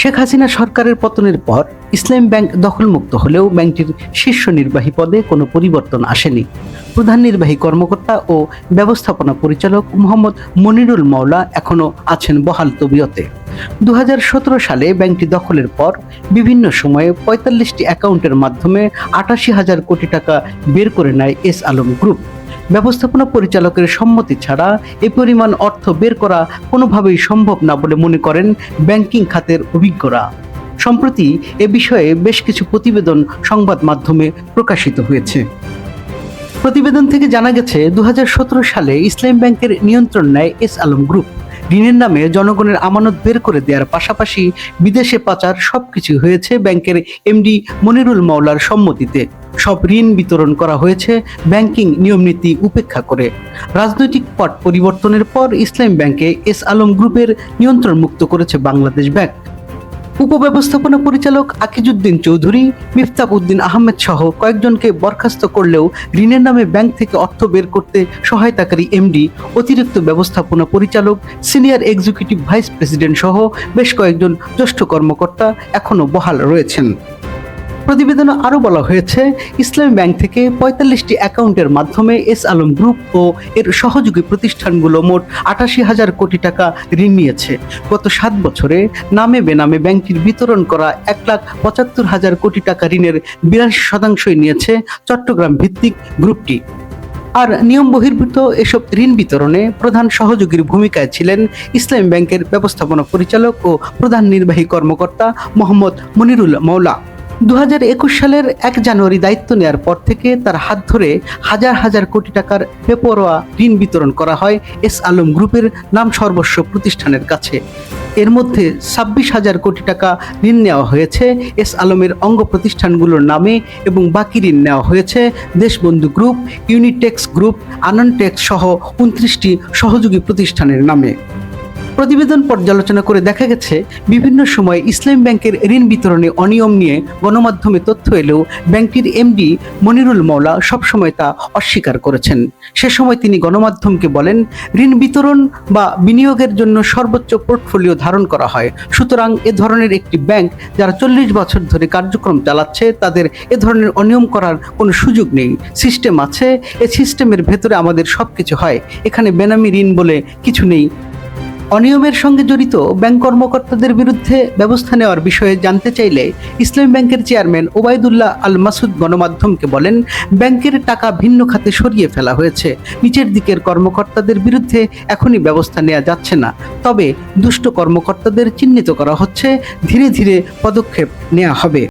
শেখ হাসিনা সরকারের পতনের পর ইসলাম ব্যাংক দখলমুক্ত হলেও ব্যাংকটির শীর্ষ নির্বাহী পদে কোনো পরিবর্তন আসেনি। প্রধান নির্বাহী কর্মকর্তা ও ব্যবস্থাপনা পরিচালক মোহাম্মদ মনিরুল মাওলা এখনও আছেন বহাল তবিয়তে। দু হাজার সতেরো সালে ব্যাংকটি দখলের পর বিভিন্ন সময়ে পঁয়তাল্লিশটি অ্যাকাউন্টের মাধ্যমে আটাশি হাজার কোটি টাকা বের করে নেয় এস আলম গ্রুপ। ব্যবস্থাপনা পরিচালকের সম্মতি ছাড়া এ পরিমাণ অর্থ বের করা কোনোভাবেই সম্ভব না বলে মনে করেন ব্যাংকিং খাতের অভিজ্ঞরা। সম্প্রতি এ বিষয়ে বেশ কিছু প্রতিবেদন সংবাদ মাধ্যমে প্রকাশিত হয়েছে। প্রতিবেদন থেকে জানা গেছে দু হাজার সতেরো সালে ইসলাম ব্যাংকের নিয়ন্ত্রণ নেয় এস আলম গ্রুপ। ঋণের নামে জনগণের আমানত বের করে দেওয়ার পাশাপাশি বিদেশে পাচার সবকিছু হয়েছে ব্যাংকের এমডি মনিরুল মাওলার সম্মতিতে। সব ঋণ বিতরণ করা হয়েছে, ব্যাংকিং নিয়মনীতি উপেক্ষা করে। রাজনৈতিক পট পরিবর্তনের পর ইসলাম ব্যাংকে এস আলম গ্রুপের নিয়ন্ত্রণ মুক্ত করেছে বাংলাদেশ ব্যাংক। উপব্যবস্থাপনা পরিচালক আকিজুদ্দিন চৌধুরী মিফতাব উদ্দিন আহমেদ সহ কয়েকজনকে বরখাস্ত করলেও ঋণের নামে ব্যাংক থেকে অর্থ বের করতে সহায়তাকারী এমডি, অতিরিক্ত ব্যবস্থাপনা পরিচালক, সিনিয়র এক্সিকিউটিভ ভাইস প্রেসিডেন্ট সহ বেশ কয়েকজন জ্যেষ্ঠ কর্মকর্তা এখনও বহাল রয়েছেন। প্রতিবেদনে আরও বলা হয়েছে, ইসলামী ব্যাংক থেকে পঁয়তাল্লিশটি অ্যাকাউন্টের মাধ্যমে এস আলম গ্রুপ ও এর সহযোগী প্রতিষ্ঠানগুলো মোট আটাশি হাজার কোটি টাকা ঋণ নিয়েছে। গত সাত বছরে নামে বেনামে ব্যাংকটির বিতরণ করা এক লাখ পঁচাত্তর হাজার কোটি টাকা ঋণের বিরাশি শতাংশই নিয়েছে চট্টগ্রাম ভিত্তিক গ্রুপটি। আর নিয়ম বহির্ভূত এসব ঋণ বিতরণে প্রধান সহযোগীর ভূমিকায় ছিলেন ইসলাম ব্যাংকের ব্যবস্থাপনা পরিচালক ও প্রধান নির্বাহী কর্মকর্তা মোহাম্মদ মনিরুল মৌলা দু হাজার একুশ সালের এক জানুয়ারি দায়িত্ব নেওয়ার পর থেকে তার হাত ধরে হাজার হাজার কোটি টাকার বেপরোয়া ঋণ বিতরণ করা হয় এস আলম গ্রুপের নাম সর্বস্ব প্রতিষ্ঠানের কাছে। এর মধ্যে ছাব্বিশ হাজার কোটি টাকা ঋণ নেওয়া হয়েছে এস আলমের অঙ্গ প্রতিষ্ঠানগুলোর নামে এবং বাকি ঋণ নেওয়া হয়েছে দেশবন্ধু গ্রুপ, ইউনিটেক্স গ্রুপ, আনন্টেক্স সহ উনত্রিশটি সহযোগী প্রতিষ্ঠানের নামে। প্রতিবেদন পর্যালোচনা করে দেখা গেছে, বিভিন্ন সময় ইসলাম ব্যাংকের ঋণ বিতরণে অনিয়ম নিয়ে গণমাধ্যমে তথ্য এলেও ব্যাংকটির এমডি মনিরুল মৌলা সবসময় তা অস্বীকার করেছেন। সে সময় তিনি গণমাধ্যমকে বলেন, ঋণ বিতরণ বা বিনিয়োগের জন্য সর্বোচ্চ পোর্টফোলিও ধারণ করা হয়। সুতরাং এ ধরনের একটি ব্যাংক যারা চল্লিশ বছর ধরে কার্যক্রম চালাচ্ছে, তাদের এ ধরনের অনিয়ম করার কোনো সুযোগ নেই। সিস্টেম আছে, এ সিস্টেমের ভেতরে আমাদের সব কিছু হয়। এখানে বেনামি ঋণ বলে কিছু নেই। অনিয়মের সঙ্গে জড়িত ব্যাংক কর্মকর্তাদের বিরুদ্ধে ব্যবস্থা নেওয়ার বিষয়ে জানতে চাইলে ইসলামী ব্যাংকের চেয়ারম্যান ওবায়দুল্লাহ আল মাসুদ গণমাধ্যমকে বলেন, ব্যাংকের টাকা ভিন্ন খাতে সরিয়ে ফেলা হয়েছে। নিচের দিকের কর্মকর্তাদের বিরুদ্ধে এখনই ব্যবস্থা নেওয়া যাচ্ছে না। তবে দুষ্ট কর্মকর্তাদের চিহ্নিত করা হচ্ছে। ধীরে ধীরে পদক্ষেপ নেওয়া হবে।